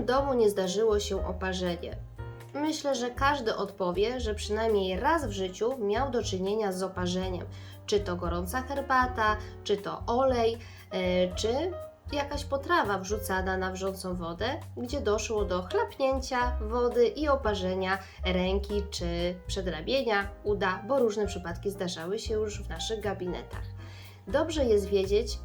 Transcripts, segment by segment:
którym domu nie zdarzyło się oparzenie? Myślę, że każdy odpowie, że przynajmniej raz w życiu miał do czynienia z oparzeniem. Czy to gorąca herbata, czy to olej, e, czy jakaś potrawa wrzucana na wrzącą wodę, gdzie doszło do chlapnięcia wody i oparzenia ręki czy przedrabienia uda, bo różne przypadki zdarzały się już w naszych gabinetach. Dobrze jest wiedzieć,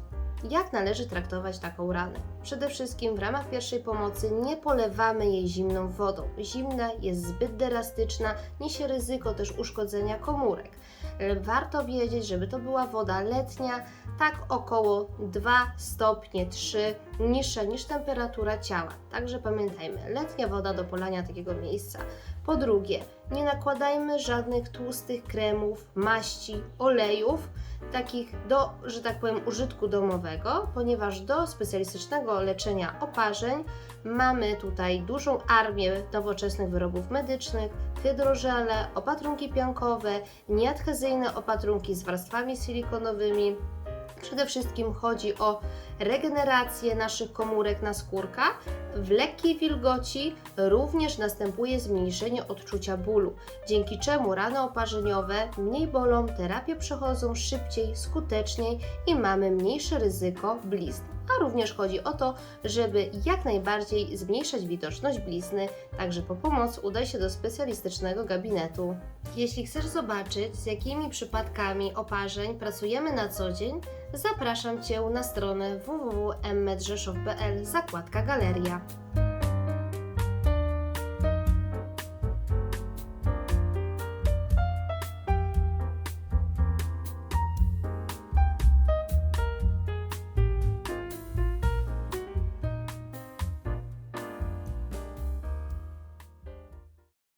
jak należy traktować taką ranę. Przede wszystkim w ramach pierwszej pomocy nie polewamy jej zimną wodą. Zimna jest zbyt drastyczna, niesie ryzyko też uszkodzenia komórek. E, Warto wiedzieć, żeby to była woda letnia, tak około 2 stopnie 3 niższa niż temperatura ciała. Także pamiętajmy, letnia woda do polania takiego miejsca. Po drugie, nie nakładajmy żadnych tłustych kremów, maści, olejów, takich do, że tak powiem, użytku domowego, ponieważ do specjalistycznego leczenia oparzeń mamy tutaj dużą armię nowoczesnych wyrobów medycznych, hydrożele, opatrunki piankowe, nieadhezyjne opatrunki z warstwami silikonowymi. Przede wszystkim chodzi o regenerację naszych komórek na skórkach. W lekkiej wilgoci również następuje zmniejszenie odczucia bólu, dzięki czemu rany oparzeniowe mniej bolą, terapie przechodzą szybciej, skuteczniej i mamy mniejsze ryzyko blizn. A również chodzi o to, żeby jak najbardziej zmniejszać widoczność blizny, także po pomoc udaj się do specjalistycznego gabinetu. Jeśli chcesz zobaczyć, z jakimi przypadkami oparzeń pracujemy na co dzień, zapraszam Cię na stronę www.mmedrzeszów.pl zakładka Galeria.